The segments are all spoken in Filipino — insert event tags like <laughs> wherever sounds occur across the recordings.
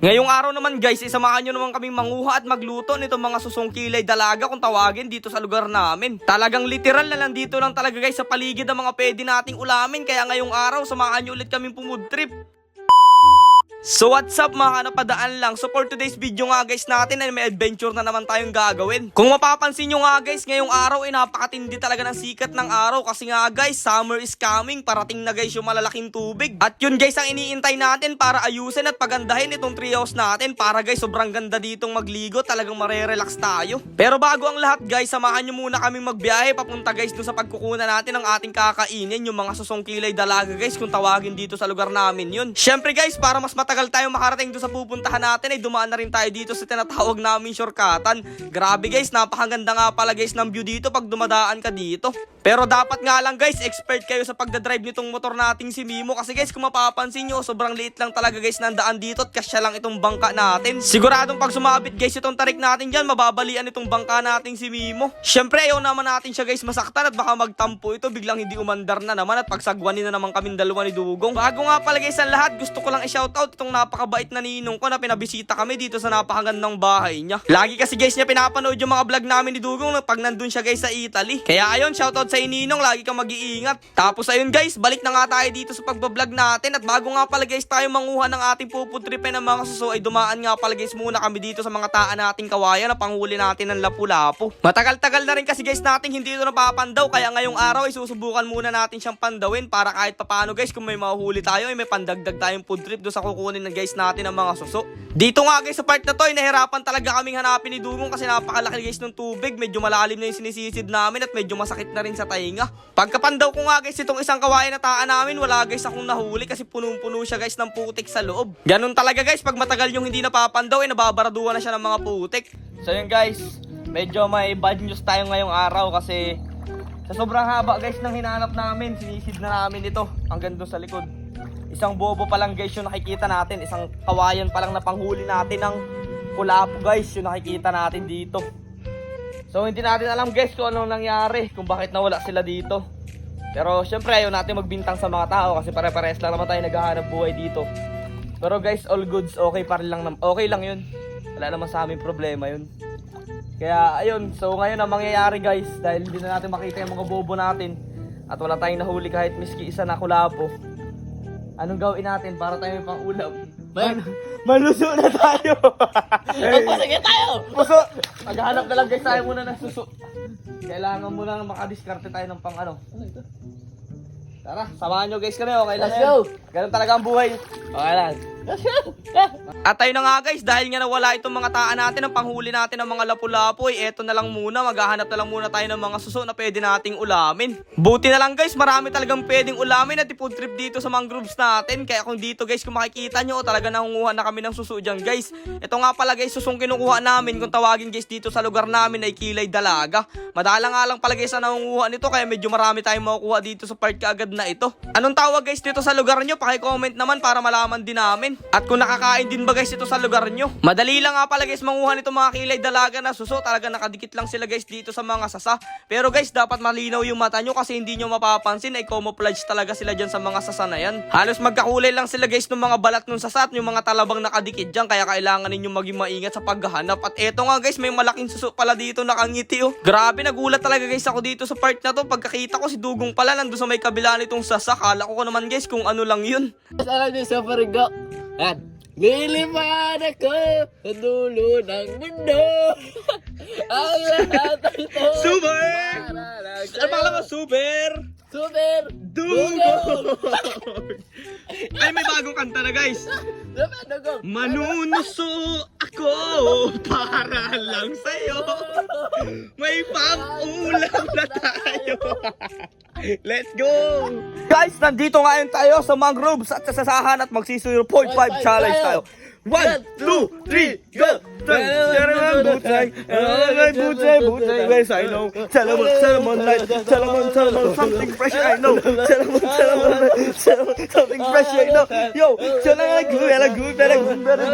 Ngayong araw naman guys, isamahan nyo naman kaming manguha at magluto nitong mga susong kilay dalaga kung tawagin dito sa lugar namin. Talagang literal na lang dito lang talaga guys sa paligid ng mga pwede nating ulamin. Kaya ngayong araw, samahan nyo ulit kaming pumud trip. So what's up mga kanapadaan lang. So for today's video nga guys natin ay may adventure na naman tayong gagawin. Kung mapapansin nyo nga guys ngayong araw ay napakatindi talaga ng sikat ng araw. Kasi nga guys summer is coming. Parating na guys yung malalaking tubig. At yun guys ang iniintay natin para ayusin at pagandahin itong treehouse natin. Para guys sobrang ganda ditong magligo. Talagang marerelax tayo. Pero bago ang lahat guys samahan nyo muna kaming magbiyahe. Papunta guys doon sa pagkukunan natin ng ating kakainin. Yung mga susong kilay dalaga guys kung tawagin dito sa lugar namin yun. Syempre guys para mas matagal tayo makarating doon sa pupuntahan natin ay dumaan na rin tayo dito sa tinatawag namin shortcutan. Grabe guys, napakaganda nga pala guys ng view dito pag dumadaan ka dito. Pero dapat nga lang guys, expert kayo sa pagdadrive nitong motor nating si Mimo kasi guys kung mapapansin nyo, sobrang liit lang talaga guys ng daan dito at kasya lang itong bangka natin. Siguradong pag sumabit guys itong tarik natin dyan, mababalian itong bangka nating si Mimo. Syempre ayaw naman natin siya guys masaktan at baka magtampo ito biglang hindi umandar na naman at pagsagwanin na naman kaming dalawa ni Dugong. Bago nga pala guys ang lahat, gusto ko lang i-shoutout itong napakabait na ninong ko na pinabisita kami dito sa napakagandang bahay niya. Lagi kasi guys niya pinapanood yung mga vlog namin ni Dugong na pag nandun siya guys sa Italy. Kaya ayun, shoutout sa ininong, lagi kang mag-iingat. Tapos ayun guys, balik na nga tayo dito sa pagbablog natin at bago nga pala guys tayo manguha ng ating puputripe ng mga suso ay dumaan nga pala guys muna kami dito sa mga taan nating kawayan na panghuli natin ng lapu-lapu. Matagal-tagal na rin kasi guys natin hindi ito napapandaw kaya ngayong araw ay susubukan muna natin siyang pandawin para kahit papano guys kung may mahuhuli tayo ay may pandagdag tayong food trip doon sa kukunin ng guys natin ng mga suso. Dito nga guys sa part na to ay nahirapan talaga kaming hanapin ni Dugong kasi napakalaki guys ng tubig. Medyo malalim na yung sinisisid namin at medyo masakit na rin sa tainga. Pagkapandaw ko nga guys itong isang kawain na taan namin wala guys akong nahuli kasi punong-puno siya guys ng putik sa loob. Ganun talaga guys pag matagal yung hindi napapandaw ay nababaraduhan na siya ng mga putik. So yun guys, medyo may bad news tayo ngayong araw kasi sa sobrang haba guys ng hinanap namin, sinisid na namin ito hanggang doon sa likod. Isang bobo pa lang guys yung nakikita natin, isang kawayan pa lang na panghuli natin ng kulapo guys yung nakikita natin dito. So hindi natin alam guys kung anong nangyari, kung bakit nawala sila dito. Pero syempre ayaw natin magbintang sa mga tao kasi pare-pares lang naman tayo naghahanap buhay dito. Pero guys, all goods, okay pa rin lang, okay lang yun. Wala naman sa amin problema yun. Kaya ayun, so ngayon ang mangyayari guys, dahil hindi na natin makita yung mga bobo natin at wala tayong nahuli kahit miski isa na kulapo. Anong gawin natin para tayo may pang ulam? Man, maluso na tayo! <laughs> Sige tayo! Puso! Maghanap na lang guys tayo muna ng suso. Kailangan muna na makadiskarte tayo ng pang ano. Tara, samahan nyo guys kami, okay lang Let's yan. go. Ganun talaga ang buhay. Okay lang. <laughs> At tayo na nga guys, dahil nga nawala itong mga taan natin, ang panghuli natin ng mga lapu-lapu, eh, eto na lang muna, maghahanap na lang muna tayo ng mga suso na pwede nating ulamin. Buti na lang guys, marami talagang pwedeng ulamin at ipood trip dito sa mangroves natin. Kaya kung dito guys, kung makikita nyo, talaga nangunguha na kami ng suso dyan guys. Ito nga pala guys, susong kinukuha namin, kung tawagin guys dito sa lugar namin ay kilay dalaga. Madala nga lang pala guys na nangunguha nito, kaya medyo marami tayong makukuha dito sa part kaagad na ito. Anong tawag guys dito sa lugar nyo? Paki-comment naman para malaman din namin. At kung nakakain din ba guys ito sa lugar nyo? Madali lang nga pala guys manguha nito mga kilay dalaga na suso. Talaga nakadikit lang sila guys dito sa mga sasa. Pero guys dapat malinaw yung mata nyo kasi hindi nyo mapapansin ay camouflage talaga sila dyan sa mga sasa na yan. Halos magkakulay lang sila guys ng mga balat ng sasa at yung mga talabang nakadikit dyan. Kaya kailangan ninyo maging maingat sa paghahanap. At eto nga guys may malaking suso pala dito nakangiti oh. Grabe nagulat talaga guys ako dito sa part na to. Pagkakita ko si Dugong pala nandun sa may kabila nitong sasa. Kala ko naman guys kung ano lang yun. Alam niyo sa Parigo. Yan. Liliman ako sa dulo ng mundo. <laughs> Ang lahat ay ito. Super! Ano pangalan mo? Super! Super! Dugo! Ay, may bagong kanta na guys. Super ako para lang sa'yo. May pang-ulam na tayo. <laughs> Let's go! Guys, nandito ngayon tayo sa mangroves at sa sasahan at magsi 0.5 challenge tayo. One, two, three, go! Yes, Tell them, tell them. Tell them, tell them something fresh. I know. Tell them, tell them, tell something fresh. I know. Yo, tell them good, good, better, better.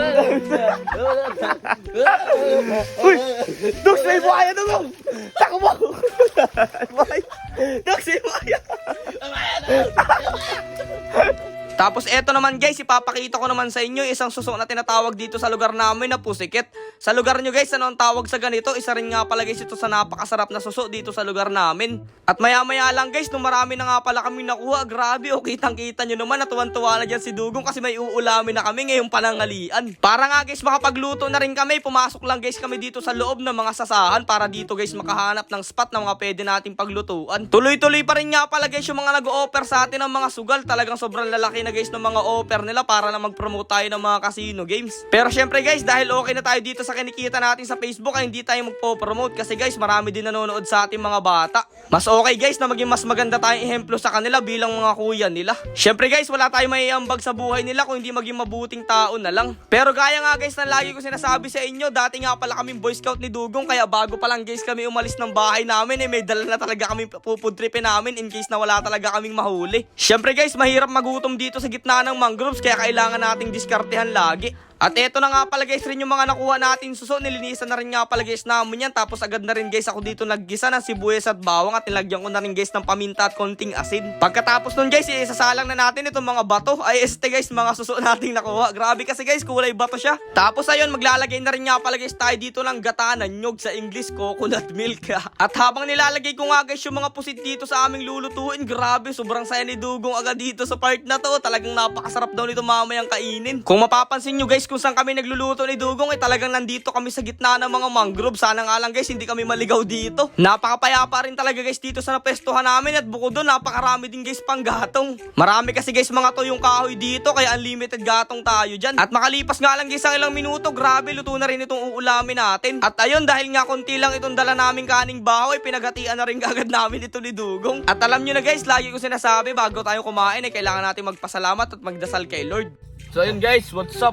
Tapos eto naman guys, ipapakita ko naman sa inyo isang suso na tinatawag dito sa lugar namin na pusikit. Sa lugar nyo guys, ano ang tawag sa ganito? Isa rin nga pala guys ito sa napakasarap na suso dito sa lugar namin. At maya maya lang guys, nung marami na nga pala kami nakuha, grabe oh, kitang kita nyo naman, natuwan-tuwa na dyan si Dugong kasi may uulamin na kami ngayong panangalian. Para nga guys, makapagluto na rin kami, pumasok lang guys kami dito sa loob ng mga sasahan para dito guys makahanap ng spot na mga pwede nating paglutuan. Tuloy-tuloy pa rin nga pala guys yung mga nag-o-offer sa atin ng mga sugal. Talagang sobrang lalaki na guys ng mga offer nila para na mag-promote tayo ng mga casino games. Pero syempre guys, dahil okay na tayo dito sa kinikita natin sa Facebook ay hindi tayo magpo-promote kasi guys marami din nanonood sa ating mga bata. Mas okay guys na maging mas maganda tayong ehemplo sa kanila bilang mga kuya nila. Syempre guys, wala tayong maiambag sa buhay nila kung hindi maging mabuting tao na lang. Pero gaya nga guys na lagi ko sinasabi sa inyo, dati nga pala kaming boy scout ni Dugong kaya bago pa lang guys kami umalis ng bahay namin eh may dala na talaga kami pupudripin namin in case na wala talaga kaming mahuli. Syempre guys, mahirap magutom dito sa gitna ng mangroves kaya kailangan nating diskartehan lagi. At eto na nga pala guys rin yung mga nakuha natin suso. Nilinisan na rin nga pala guys namin yan. Tapos agad na rin guys ako dito naggisa ng sibuyas at bawang at nilagyan ko na rin guys ng paminta at konting asin. Pagkatapos nun guys, isasalang na natin itong mga bato. Ay este guys, mga suso nating nakuha. Grabe kasi guys, kulay bato siya. Tapos ayun, maglalagay na rin nga pala guys tayo dito ng gata ng nyog sa English coconut milk. <laughs> at habang nilalagay ko nga guys yung mga pusit dito sa aming lulutuin, grabe, sobrang saya ni Dugong agad dito sa part na to. Talagang napakasarap daw nito mamayang kainin. Kung mapapansin nyo guys kung saan kami nagluluto ni Dugong, eh talagang nandito kami sa gitna ng mga mangrove. Sana nga lang guys, hindi kami maligaw dito. Napakapayapa rin talaga guys dito sa napestuhan namin at bukod doon, napakarami din guys pang gatong. Marami kasi guys mga tuyong kahoy dito, kaya unlimited gatong tayo dyan. At makalipas nga lang guys ang ilang minuto, grabe, luto na rin itong uulamin natin. At ayun, dahil nga konti lang itong dala naming kaning bahoy, pinaghatian na rin <laughs> agad namin ito ni Dugong. At alam nyo na guys, lagi ko sinasabi, bago tayo kumain, eh, kailangan natin magpasalamat at magdasal kay Lord. So ayun guys, what's up?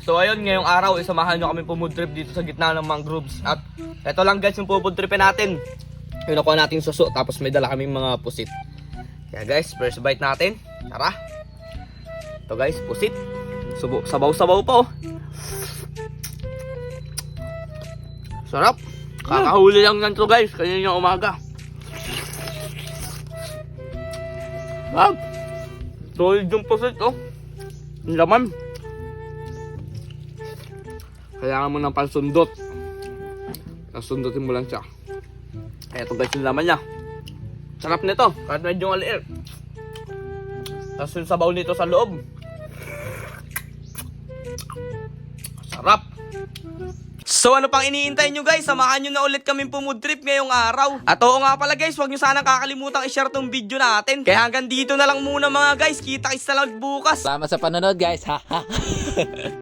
So ayun, ngayong araw, isamahan nyo kami trip dito sa gitna ng mangroves. At eto lang guys yung pumud tripin natin. Yung nakuha natin suso, tapos may dala kaming mga pusit. Kaya guys, first bite natin. Tara. Ito guys, pusit. Sabaw-sabaw pa oh. Sarap. Kakahuli lang yan to guys, kanina umaga. Wag. Solid yung pusit oh. Ang laman. Kailangan mo ng pansundot. Pasundutin mo lang siya. Ito guys yung laman niya. Sarap nito. Kahit medyo maliit. Tapos yung sabaw nito sa loob. Sarap. So ano pang iniintay nyo guys? Samahan nyo na ulit kaming pumudrip ngayong araw. At oo nga pala guys, huwag nyo sanang kakalimutang i-share tong video natin. Kaya hanggang dito na lang muna mga guys. Kita-kits na lang bukas. Salamat sa panonood guys. Ha. <laughs>